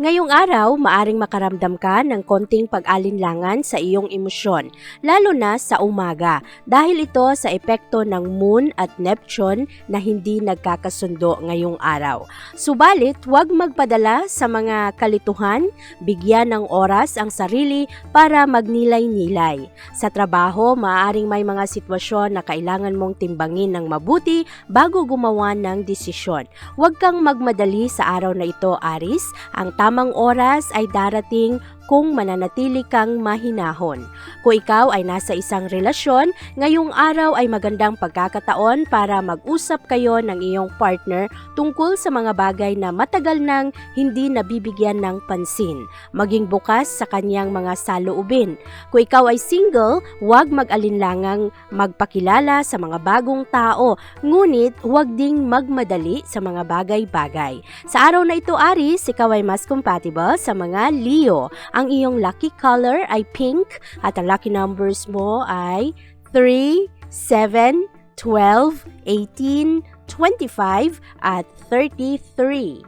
Ngayong araw, maaring makaramdam ka ng konting pag-alinlangan sa iyong emosyon, lalo na sa umaga, dahil ito sa epekto ng Moon at Neptune na hindi nagkakasundo ngayong araw. Subalit, huwag magpadala sa mga kalituhan, bigyan ng oras ang sarili para magnilay-nilay. Sa trabaho, maaaring may mga sitwasyon na kailangan mong timbangin ng mabuti bago gumawa ng desisyon. Huwag kang magmadali sa araw na ito, Aris. Ang tamang oras ay darating kung mananatili kang mahinahon. Kung ikaw ay nasa isang relasyon, ngayong araw ay magandang pagkakataon para mag-usap kayo ng iyong partner tungkol sa mga bagay na matagal nang hindi nabibigyan ng pansin. Maging bukas sa kanyang mga saloobin. Kung ikaw ay single, huwag mag-alinlangang magpakilala sa mga bagong tao, ngunit huwag ding magmadali sa mga bagay-bagay. Sa araw na ito, Aris, ikaw ay mas compatible sa mga Leo. Ang iyong lucky color ay pink at ang lucky numbers mo ay 3, 7, 12, 18, 25 at 33.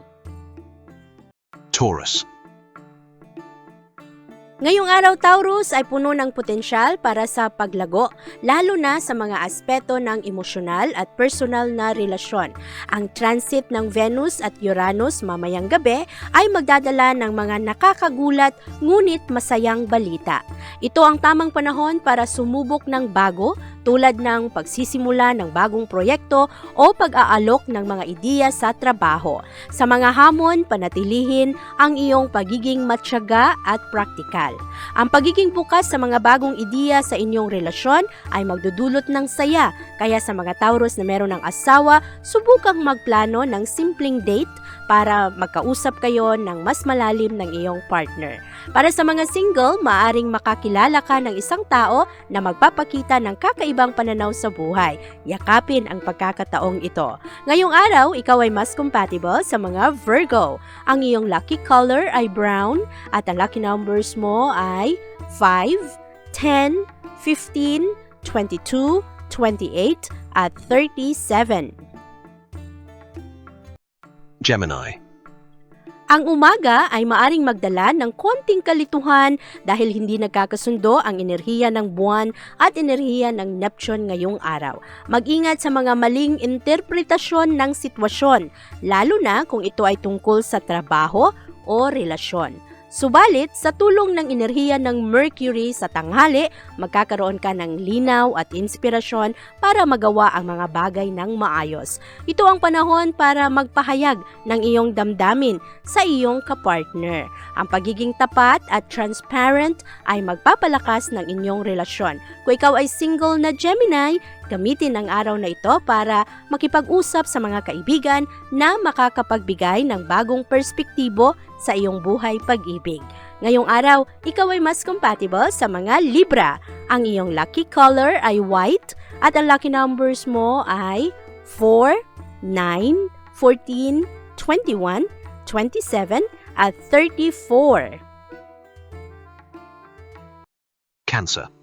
Taurus. Ngayong araw Taurus ay puno ng potensyal para sa paglago, lalo na sa mga aspeto ng emosyonal at personal na relasyon. Ang transit ng Venus at Uranus mamayang gabi ay magdadala ng mga nakakagulat ngunit masayang balita. Ito ang tamang panahon para sumubok ng bago tulad ng pagsisimula ng bagong proyekto o pag-aalok ng mga ideya sa trabaho. Sa mga hamon, panatilihin ang iyong pagiging matyaga at praktikal. Ang pagiging bukas sa mga bagong ideya sa inyong relasyon ay magdudulot ng saya, kaya sa mga Taurus na meron ng asawa, subukang magplano ng simpleng date para magkausap kayo ng mas malalim ng iyong partner. Para sa mga single, maaring makakilala ka ng isang tao na magpapakita ng kakaibang pananaw sa buhay. Yakapin ang pagkakataong ito. Ngayong araw, ikaw ay mas compatible sa mga Virgo. Ang iyong lucky color ay brown at ang lucky numbers mo ay 5, 10, 15, 22, 28 at 37. Gemini. Ang umaga ay maaring magdala ng konting kalituhan dahil hindi nagkakasundo ang enerhiya ng buwan at enerhiya ng Neptune ngayong araw. Mag-ingat sa mga maling interpretasyon ng sitwasyon, lalo na kung ito ay tungkol sa trabaho o relasyon. Subalit, sa tulong ng enerhiya ng Mercury sa tanghali, magkakaroon ka ng linaw at inspirasyon para magawa ang mga bagay ng maayos. Ito ang panahon para magpahayag ng iyong damdamin sa iyong kapartner. Ang pagiging tapat at transparent ay magpapalakas ng inyong relasyon. Kung ikaw ay single na Gemini, gamitin ang araw na ito para makipag-usap sa mga kaibigan na makakapagbigay ng bagong perspektibo sa iyong buhay pag-ibig. Ngayong araw, ikaw ay mas compatible sa mga Libra. Ang iyong lucky color ay white at ang lucky numbers mo ay 4, 9, 14, 21, 27 at 34. Cancer.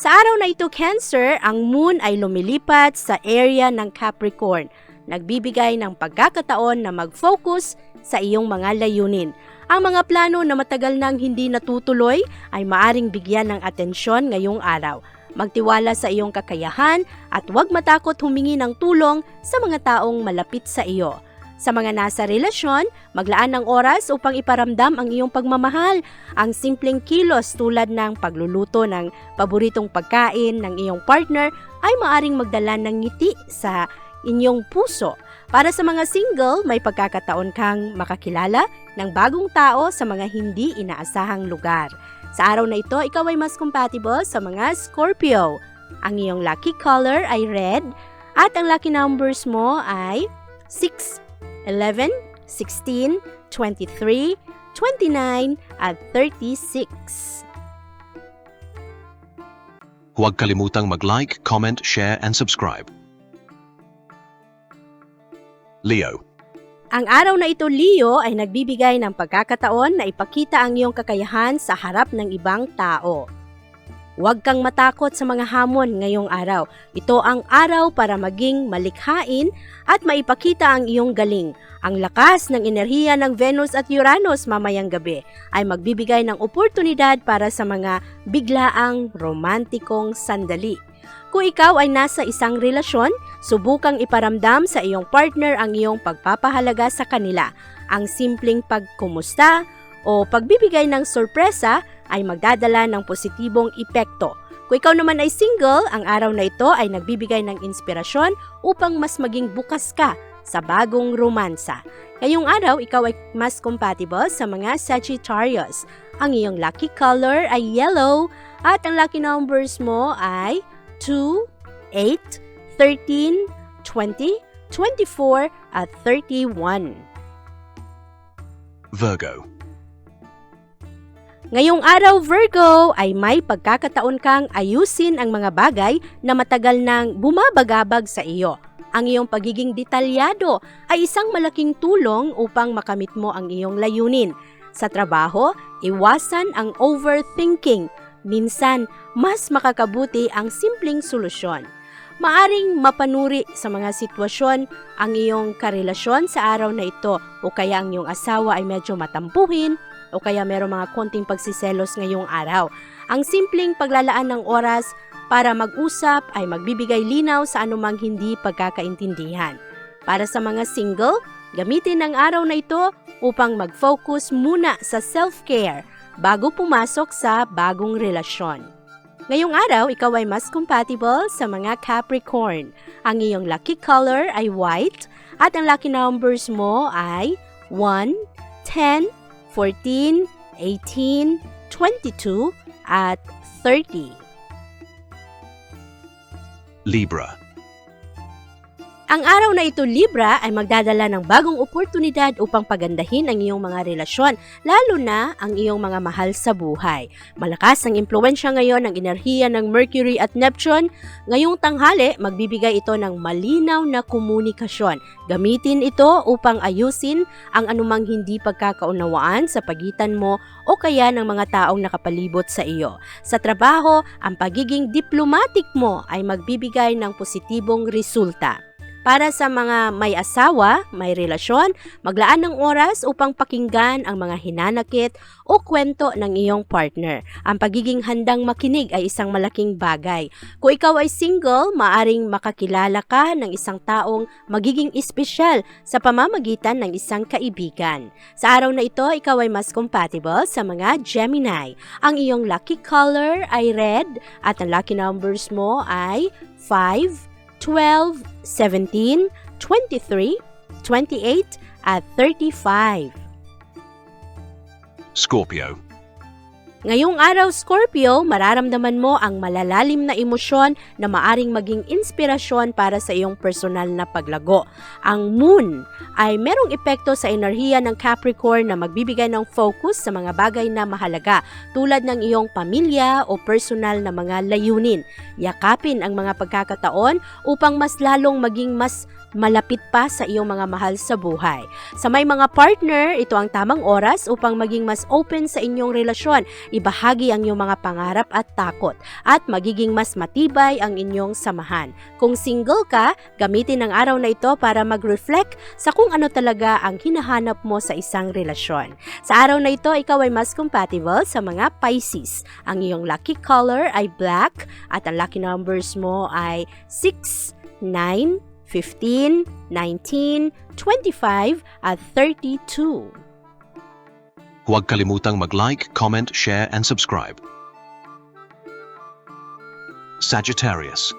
Sa araw na ito, Cancer, ang moon ay lumilipat sa area ng Capricorn. Nagbibigay ng pagkakataon na mag-focus sa iyong mga layunin. Ang mga plano na matagal nang hindi natutuloy ay maaring bigyan ng atensyon ngayong araw. Magtiwala sa iyong kakayahan at huwag matakot humingi ng tulong sa mga taong malapit sa iyo. Sa mga nasa relasyon, maglaan ng oras upang iparamdam ang iyong pagmamahal. Ang simpleng kilos tulad ng pagluluto ng paboritong pagkain ng iyong partner ay maaring magdala ng ngiti sa inyong puso. Para sa mga single, may pagkakataon kang makakilala ng bagong tao sa mga hindi inaasahang lugar. Sa araw na ito, ikaw ay mas compatible sa mga Scorpio. Ang iyong lucky color ay red at ang lucky numbers mo ay 6, 11, 16, 23, 29 at 36. Huwag kalimutang mag-like, comment, share, and subscribe. Leo. Ang araw na ito, Leo, ay nagbibigay ng pagkakataon na ipakita ang iyong kakayahan sa harap ng ibang tao. Huwag kang matakot sa mga hamon ngayong araw. Ito ang araw para maging malikhain at maipakita ang iyong galing. Ang lakas ng enerhiya ng Venus at Uranus mamayang gabi ay magbibigay ng oportunidad para sa mga biglaang romantikong sandali. Kung ikaw ay nasa isang relasyon, subukang iparamdam sa iyong partner ang iyong pagpapahalaga sa kanila. Ang simpleng pagkumusta o pagbibigay ng sorpresa ay magdadala ng positibong epekto. Kung ikaw naman ay single, ang araw na ito ay nagbibigay ng inspirasyon upang mas maging bukas ka sa bagong romansa. Ngayong araw, ikaw ay mas compatible sa mga Sagittarius. Ang iyong lucky color ay yellow at ang lucky numbers mo ay 2, 8, 13, 20, 24 at 31. Virgo. Ngayong araw Virgo ay may pagkakataon kang ayusin ang mga bagay na matagal nang bumabagabag sa iyo. Ang iyong pagiging detalyado ay isang malaking tulong upang makamit mo ang iyong layunin. Sa trabaho, iwasan ang overthinking. Minsan, mas makakabuti ang simpleng solusyon. Maaring mapanuri sa mga sitwasyon ang iyong karelasyon sa araw na ito o kaya ang iyong asawa ay medyo matampuhin o kaya merong mga konting pagsiselos ngayong araw. Ang simpleng paglalaan ng oras para mag-usap ay magbibigay linaw sa anumang hindi pagkakaintindihan. Para sa mga single, gamitin ang araw na ito upang mag-focus muna sa self-care bago pumasok sa bagong relasyon. Ngayong araw, ikaw ay mas compatible sa mga Capricorn. Ang iyong lucky color ay white at ang lucky numbers mo ay 1, 10, 14, 18, 22, at 30. Libra. Ang araw na ito, Libra, ay magdadala ng bagong oportunidad upang pagandahin ang iyong mga relasyon, lalo na ang iyong mga mahal sa buhay. Malakas ang impluensya ngayon ng enerhiya ng Mercury at Neptune. Ngayong tanghali, magbibigay ito ng malinaw na komunikasyon. Gamitin ito upang ayusin ang anumang hindi pagkakaunawaan sa pagitan mo o kaya ng mga taong nakapalibot sa iyo. Sa trabaho, ang pagiging diplomatic mo ay magbibigay ng positibong resulta. Para sa mga may asawa, may relasyon, maglaan ng oras upang pakinggan ang mga hinanakit o kwento ng iyong partner. Ang pagiging handang makinig ay isang malaking bagay. Kung ikaw ay single, maaring makakilala ka ng isang taong magiging espesyal sa pamamagitan ng isang kaibigan. Sa araw na ito, ikaw ay mas compatible sa mga Gemini. Ang iyong lucky color ay red at ang lucky numbers mo ay 5, 12, 17, 23, 28, at 35. Scorpio. Ngayong araw, Scorpio, mararamdaman mo ang malalalim na emosyon na maaring maging inspirasyon para sa iyong personal na paglago. Ang moon ay merong epekto sa enerhiya ng Capricorn na magbibigay ng focus sa mga bagay na mahalaga tulad ng iyong pamilya o personal na mga layunin. Yakapin ang mga pagkakataon upang mas lalong maging mas malapit pa sa iyong mga mahal sa buhay. Sa may mga partner, ito ang tamang oras upang maging mas open sa inyong relasyon. Ibahagi ang iyong mga pangarap at takot at magiging mas matibay ang inyong samahan. Kung single ka, gamitin ang araw na ito para mag-reflect sa kung ano talaga ang hinahanap mo sa isang relasyon. Sa araw na ito, ikaw ay mas compatible sa mga Pisces. Ang iyong lucky color ay black at ang lucky numbers mo ay 6, 9, 15, 19, 25, at 32. Huwag kalimutang mag-like, comment, share, and subscribe. Sagittarius.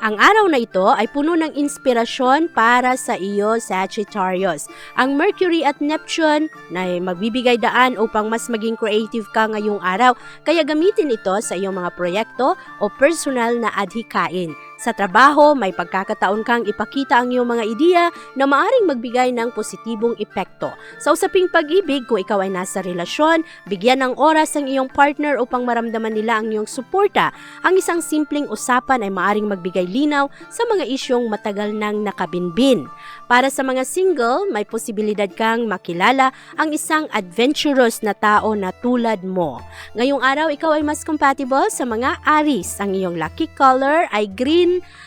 Ang araw na ito ay puno ng inspirasyon para sa iyo, Sagittarius. Ang Mercury at Neptune na ay magbibigay daan upang mas maging creative ka ngayong araw, kaya gamitin ito sa iyong mga proyekto o personal na adhikain. Sa trabaho, may pagkakataon kang ipakita ang iyong mga ideya na maaring magbigay ng positibong epekto. Sa usaping pag-ibig, kung ikaw ay nasa relasyon, bigyan ng oras ang iyong partner upang maramdaman nila ang iyong suporta. Ang isang simpleng usapan ay maaring magbigay linaw sa mga isyong matagal nang nakabinbin. Para sa mga single, may posibilidad kang makilala ang isang adventurous na tao na tulad mo. Ngayong araw, ikaw ay mas compatible sa mga Aries. Ang iyong lucky color ay green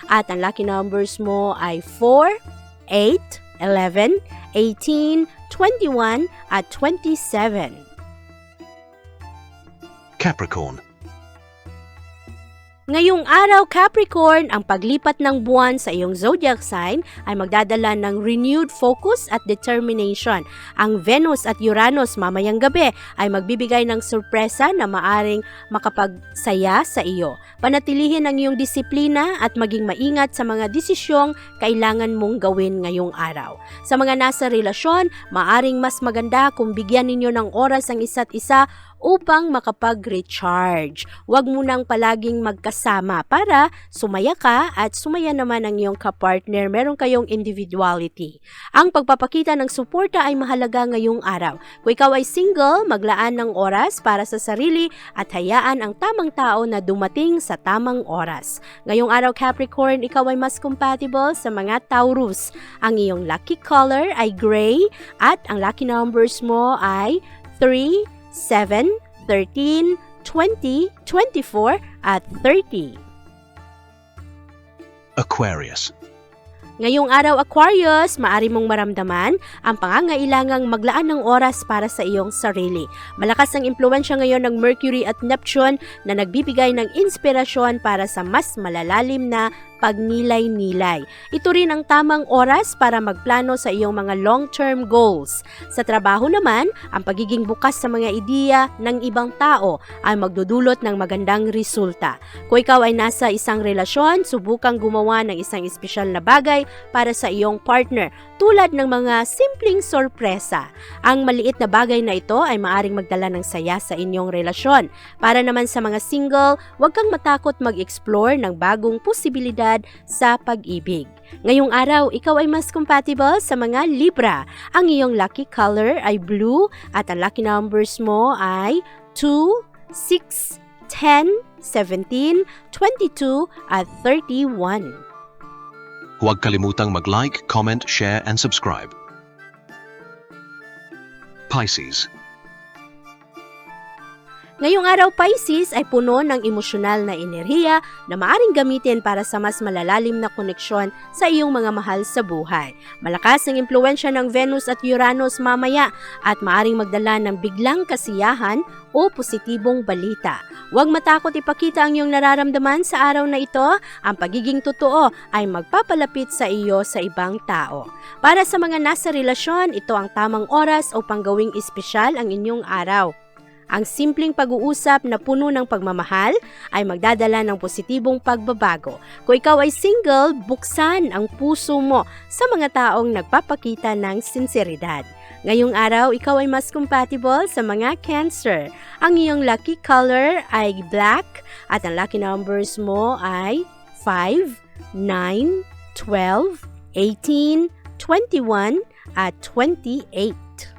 at ang lucky numbers mo ay 4, 8, 11, 18, 21 at 27. Capricorn. Ngayong araw, Capricorn, ang paglipat ng buwan sa iyong zodiac sign ay magdadala ng renewed focus at determination. Ang Venus at Uranus mamayang gabi ay magbibigay ng sorpresa na maaring makapagsaya sa iyo. Panatilihin ang iyong disiplina at maging maingat sa mga desisyong kailangan mong gawin ngayong araw. Sa mga nasa relasyon, maaring mas maganda kung bigyan ninyo ng oras ang isa't isa upang makapag-recharge. Huwag mo nang palaging magkasama para sumaya ka at sumaya naman ang iyong kapartner. Meron kayong individuality. Ang pagpapakita ng suporta ay mahalaga ngayong araw. Kung ikaw ay single, maglaan ng oras para sa sarili at hayaan ang tamang tao na dumating sa tamang oras. Ngayong araw Capricorn, ikaw ay mas compatible sa mga Taurus. Ang iyong lucky color ay gray at ang lucky numbers mo ay 3, 7, 13, 20, 24, at 30. Aquarius. Ngayong araw Aquarius, maari mong maramdaman ang pangangailangang maglaan ng oras para sa iyong sarili. Malakas ang impluensya ngayon ng Mercury at Neptune na nagbibigay ng inspirasyon para sa mas malalalim na pagnilay-nilay. Ito rin ang tamang oras para magplano sa iyong mga long-term goals. Sa trabaho naman, ang pagiging bukas sa mga ideya ng ibang tao ay magdudulot ng magandang resulta. Kung ikaw ay nasa isang relasyon, subukang gumawa ng isang espesyal na bagay para sa iyong partner tulad ng mga simpleng sorpresa. Ang maliit na bagay na ito ay maaring magdala ng saya sa inyong relasyon. Para naman sa mga single, huwag kang matakot mag-explore ng bagong posibilidad sa pag-ibig. Ngayong araw, ikaw ay mas compatible sa mga Libra. Ang iyong lucky color ay blue at ang lucky numbers mo ay 2, 6, 10, 17, 22 at 31. Huwag kalimutang mag-like, comment, share, and subscribe. Pisces. Ngayong araw Pisces ay puno ng emosyonal na enerhiya na maaring gamitin para sa mas malalalim na koneksyon sa iyong mga mahal sa buhay. Malakas ang impluensya ng Venus at Uranus mamaya at maaring magdala ng biglang kasiyahan o positibong balita. Huwag matakot ipakita ang iyong nararamdaman sa araw na ito. Ang pagiging totoo ay magpapalapit sa iyo sa ibang tao. Para sa mga nasa relasyon, ito ang tamang oras upang gawing espesyal ang inyong araw. Ang simpleng pag-uusap na puno ng pagmamahal ay magdadala ng positibong pagbabago. Kung ikaw ay single, buksan ang puso mo sa mga taong nagpapakita ng sinseridad. Ngayong araw, ikaw ay mas compatible sa mga Cancer. Ang iyong lucky color ay black at ang lucky numbers mo ay 5, 9, 12, 18, 21 at 28.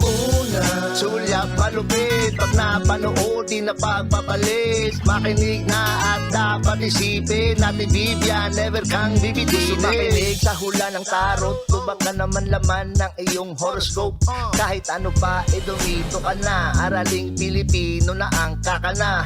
Una Sulyap malupit Pag napanood, di na pagpapalit Makinig na at dapat isipin Natin Vivian, never kang bibitinin Makinig sa hula ng tarot. Baka naman laman ng iyong horoscope. Kahit ano pa, eh dumito ka na. Araling Pilipino na ang kakana